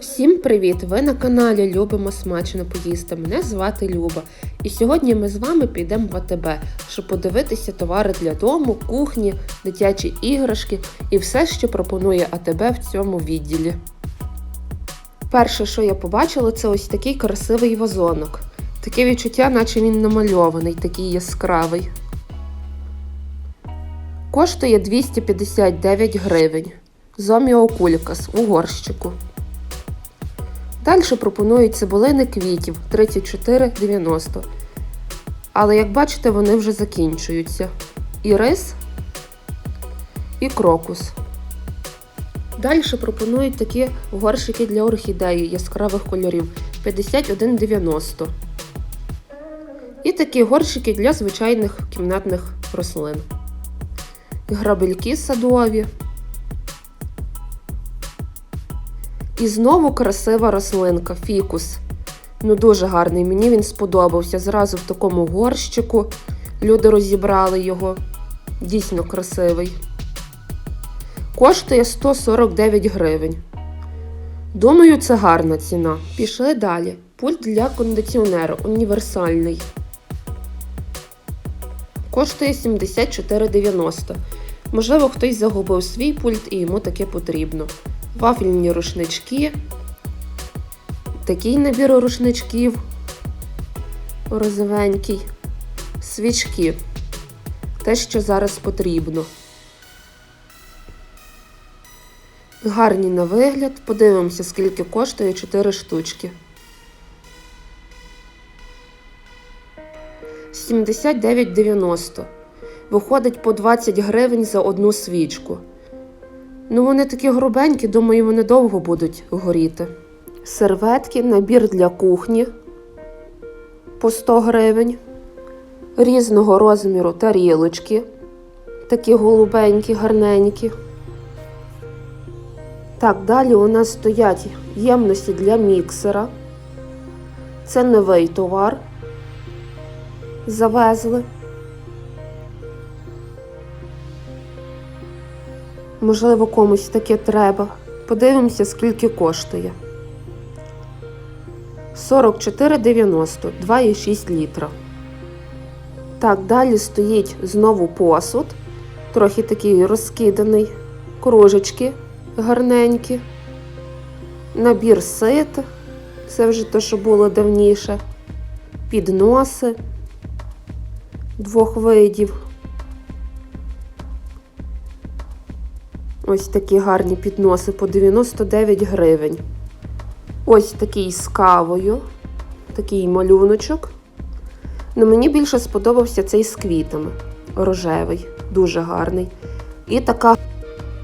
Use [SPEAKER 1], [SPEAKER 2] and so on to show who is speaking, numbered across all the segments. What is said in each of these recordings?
[SPEAKER 1] Всім привіт! Ви на каналі Любимо смачно поїсти. Мене звати Люба. І сьогодні ми з вами підемо в АТБ, щоб подивитися товари для дому, кухні, дитячі іграшки і все, що пропонує АТБ в цьому відділі. Перше, що я побачила, це ось такий красивий вазонок. Таке відчуття, наче він намальований, такий яскравий. Коштує 259 гривень. Зоміокулькас у горщику. Далі пропонують цибулини квітів 34,90. Але як бачите, вони вже закінчуються. І рис, і крокус. Далі пропонують такі горщики для орхідеї яскравих кольорів 51,90. І такі горщики для звичайних кімнатних рослин. Грабельки садові. І знову красива рослинка фікус. Ну, дуже гарний. Мені він сподобався. Зразу в такому горщику. Люди розібрали його. Дійсно красивий. Коштує 149 гривень. Думаю, це гарна ціна. Пішли далі. Пульт для кондиціонера універсальний. Коштує 74,90. Можливо, хтось загубив свій пульт і йому таке потрібно вафельні рушнички, такий набір рушничків розовенький, свічки. Те, що зараз потрібно. Гарні на вигляд. Подивимося, скільки коштує 4 штучки. 79,90. Виходить по 20 гривень за одну свічку. Ну, вони такі грубенькі, думаю, вони довго будуть горіти. Серветки, набір для кухні по 100 гривень. Різного розміру тарілочки. Такі голубенькі, гарненькі. Так, далі у нас стоять ємності для міксера. Це новий товар. Завезли. Можливо, комусь таке треба. Подивимося, скільки коштує. 44,90, 2,6 літра. Так, далі стоїть знову посуд. Трохи такий розкиданий. Кружечки гарненькі. Набір сит. Це вже те, що було давніше. Підноси двох видів. Ось такі гарні підноси по 99 гривень. Ось такий з кавою, такий малюночок. Ну, Мені більше сподобався цей з квітами. Рожевий, дуже гарний. І така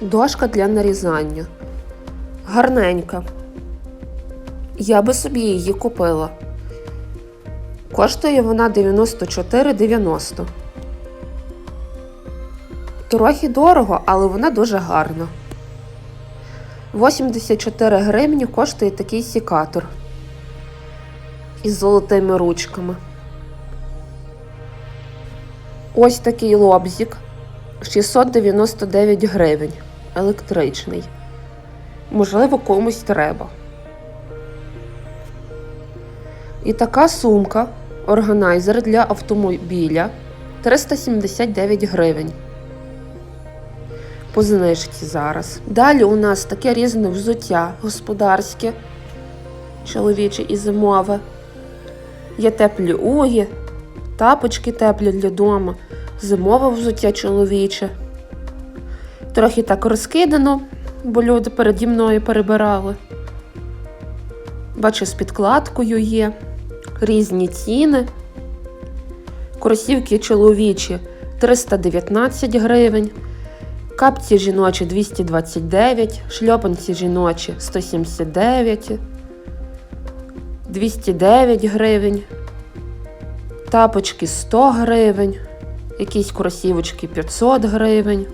[SPEAKER 1] дошка для нарізання. Гарненька. Я би собі її купила. Коштує вона 94,90. Трохи дорого, але вона дуже гарна. 84 гривні коштує такий сікатор із золотими ручками. Ось такий лобзик 699 гривень. Електричний. Можливо, комусь треба. І така сумка органайзер для автомобіля 379 гривень по знижці зараз. Далі у нас таке різне взуття господарське, чоловіче і зимове. Є теплі угі, тапочки теплі для дому, зимове взуття чоловіче. Трохи так розкидано, бо люди переді мною перебирали. Бачу, з підкладкою є, різні ціни. Кросівки чоловічі 319 гривень. Капці жіночі 229, шльопанці жіночі 179, 209 гривень, тапочки 100 гривень, якісь кросівочки 500 гривень,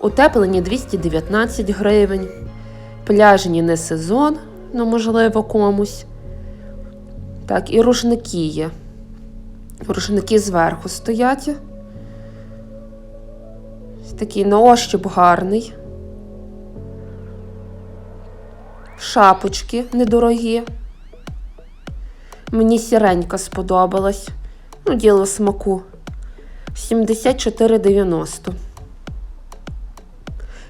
[SPEAKER 1] утеплені 219 гривень, пляжні не сезон, ну можливо комусь. Так, і рушники є. Рушники зверху стоять. Такий на ощуп гарний. шапочки недорогі. Мені сіренька сподобалась. Ну, діло смаку. 74,90.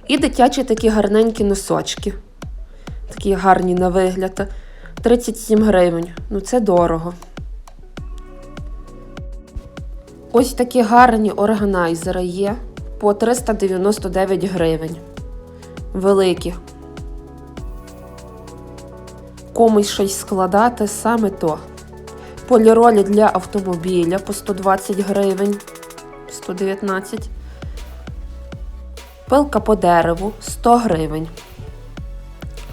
[SPEAKER 1] І дитячі такі гарненькі носочки. Такі гарні на вигляд. 37 гривень. Ну це дорого. Ось такі гарні органайзери є по 399 гривень. Великі. Комусь щось складати саме то. Поліролі для автомобіля по 120 гривень. 119. Пилка по дереву 100 гривень.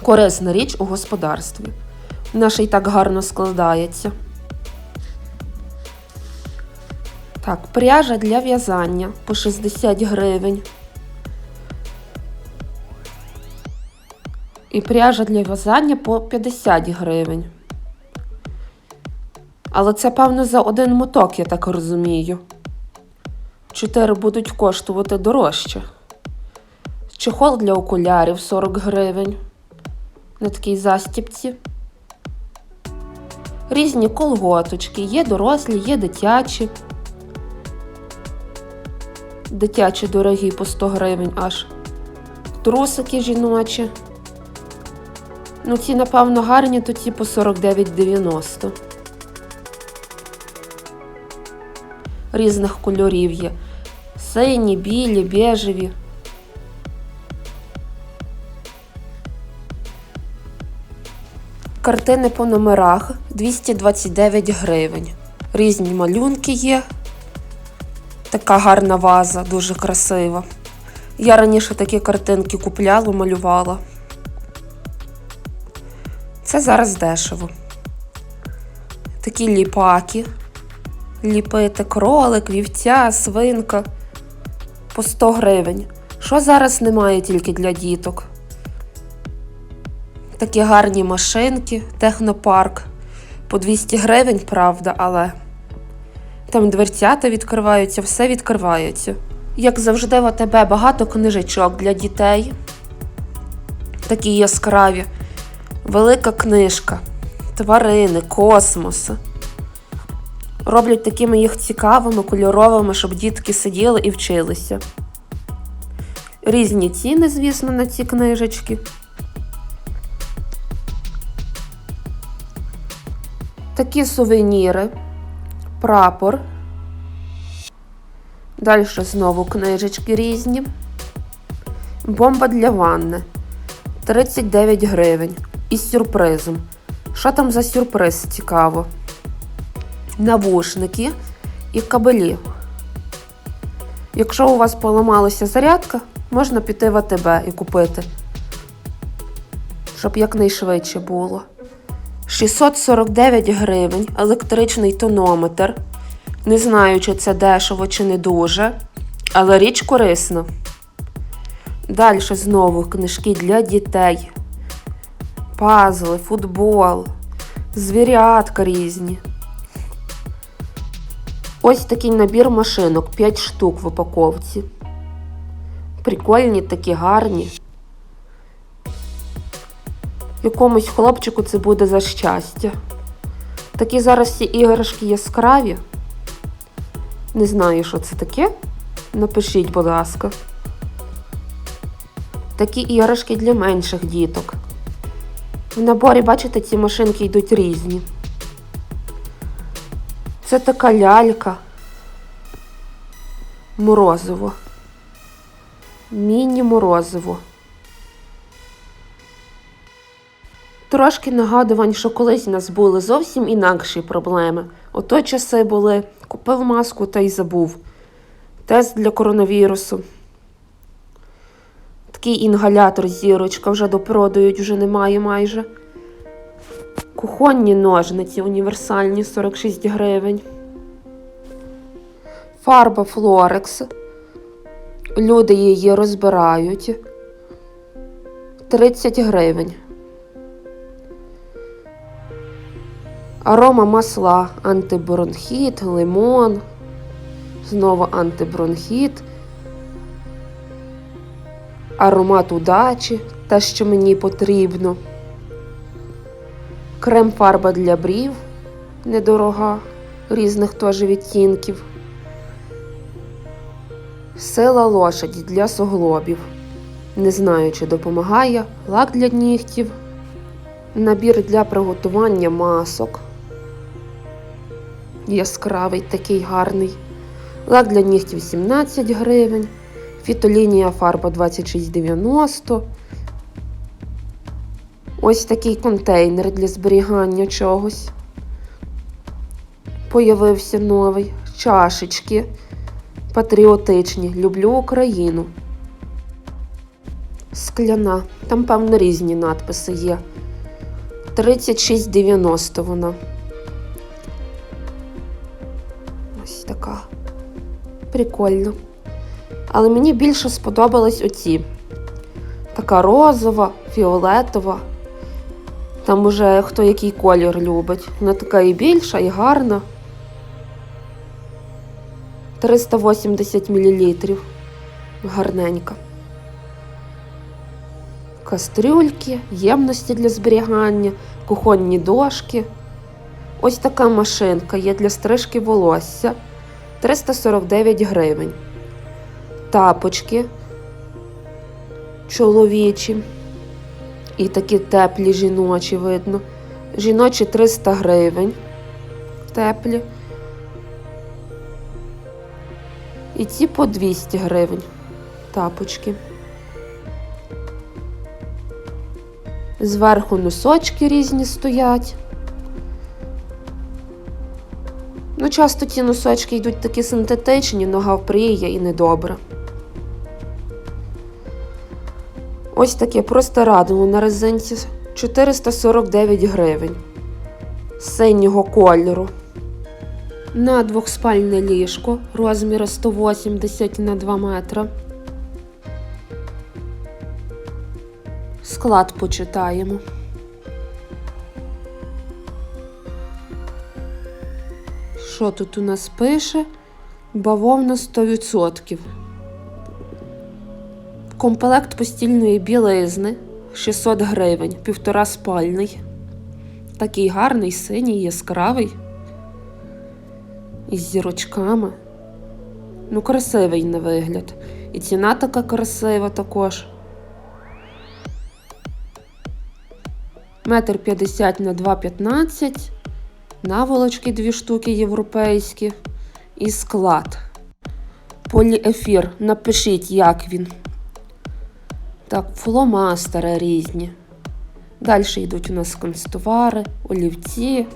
[SPEAKER 1] Корисна річ у господарстві. Вона й так гарно складається. Так, пряжа для в'язання по 60 гривень. І пряжа для в'язання по 50 гривень. Але це, певно, за один моток, я так розумію. Чотири будуть коштувати дорожче. Чехол для окулярів 40 гривень. На такій застіпці. Різні колготочки, є дорослі, є дитячі. Дитячі дорогі по 100 гривень аж. Трусики жіночі. Ну, ці, напевно, гарні, то ці по 49,90. Різних кольорів є. Сині, білі, бежеві. Картини по номерах 229 гривень. Різні малюнки є. Така гарна ваза, дуже красива. Я раніше такі картинки купляла, малювала. Це зараз дешево. Такі ліпаки. Ліпити кролик, вівця, свинка по 100 гривень. Що зараз немає тільки для діток? Такі гарні машинки, технопарк. По 200 гривень, правда, але там дверцята відкриваються, все відкривається. Як завжди, в АТБ багато книжечок для дітей. Такі яскраві. Велика книжка, тварини, космос. Роблять такими їх цікавими, кольоровими, щоб дітки сиділи і вчилися. Різні ціни, звісно, на ці книжечки. Такі сувеніри, прапор. Далі знову книжечки різні. Бомба для ванни 39 гривень. Із сюрпризом. Що там за сюрприз цікаво? Навушники і кабелі. Якщо у вас поламалася зарядка, можна піти в АТБ і купити, щоб якнайшвидше було. 649 гривень електричний тонометр. Не знаю, чи це дешево, чи не дуже, але річ корисна. Далі знову книжки для дітей. Пазли, футбол, звірятка різні. Ось такий набір машинок, 5 штук в упаковці. Прикольні, такі гарні. Якомусь хлопчику це буде за щастя. Такі зараз ці іграшки яскраві. Не знаю, що це таке. Напишіть, будь ласка. Такі іграшки для менших діток. В наборі, бачите, ці машинки йдуть різні. Це така лялька. Морозиво. Міні-морозиво. Трошки нагадувань, що колись у нас були зовсім інакші проблеми. Ото часи були, купив маску та й забув. Тест для коронавірусу. Такий інгалятор зірочка вже допродають, вже немає майже. Кухонні ножниці універсальні 46 гривень. Фарба Флорекс. Люди її розбирають. 30 гривень. Арома масла, антибронхіт, лимон. Знову антибронхіт. Аромат удачі, те, що мені потрібно. Крем-фарба для брів недорога, різних теж відтінків. Сила лошаді для суглобів. Не знаю, чи допомагає. Лак для нігтів. Набір для приготування масок. Яскравий, такий гарний. Лак для нігтів 17 гривень. Фітолінія фарба 26,90. Ось такий контейнер для зберігання чогось. Появився новий. Чашечки патріотичні. Люблю Україну. Скляна. Там, певно, різні надписи є. 36,90 вона. Прикольно. Але мені більше сподобались оці. Така розова, фіолетова. Там уже хто який колір любить. Вона така і більша, і гарна. 380 мл. Гарненька. Кастрюльки, ємності для зберігання, кухонні дошки. Ось така машинка є для стрижки волосся 349 гривень. Тапочки чоловічі. І такі теплі жіночі видно. Жіночі 300 гривень. Теплі. І ці по 200 гривень. Тапочки. Зверху носочки різні стоять. Часто ті носочки йдуть такі синтетичні, нога впріє і недобре. Ось таке просто радило на резинці 449 гривень синього кольору. На двохспальне ліжко розміру 180 на 2 метра. Склад почитаємо. Що тут у нас пише? Бавовна 100%. Комплект постільної білизни 600 гривень, півтора спальний. Такий гарний, синій, яскравий. Із зірочками. Ну, красивий на вигляд. І ціна така красива також. Метр п'ятдесят на 2,15. Наволочки дві штуки європейські. І склад. Поліефір. Напишіть, як він. Так, фломастери різні. Далі йдуть у нас констовари, олівці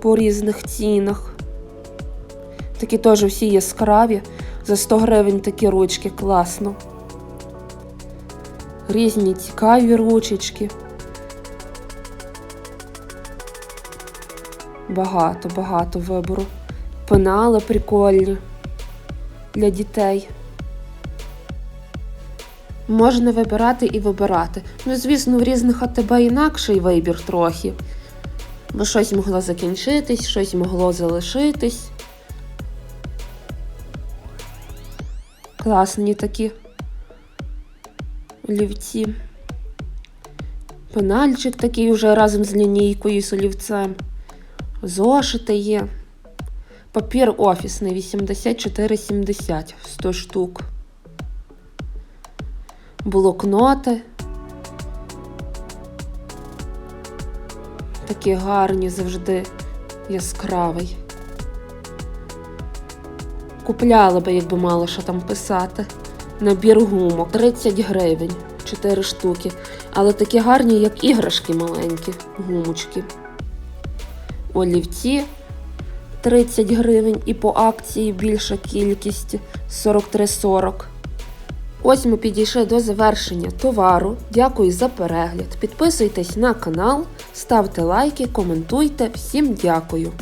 [SPEAKER 1] по різних цінах. Такі теж всі яскраві. За 100 гривень такі ручки класно. Різні цікаві ручечки. Багато, багато вибору. Пенали прикольні для дітей. Можна вибирати і вибирати. Ну, звісно, в різних АТБ інакший вибір трохи. Бо щось могло закінчитись, щось могло залишитись. Класні такі олівці. Пенальчик такий вже разом з лінійкою і з. Зошити є. Папір офісний 84,70 100 штук. Блокноти. Такі гарні завжди яскравий. Купляла би, якби мало що там писати. Набір гумок 30 гривень, 4 штуки. Але такі гарні, як іграшки маленькі, гумочки. Олівці 30 гривень і по акції більша кількість 43,40. Ось ми підійшли до завершення товару. Дякую за перегляд. Підписуйтесь на канал, ставте лайки, коментуйте. Всім дякую!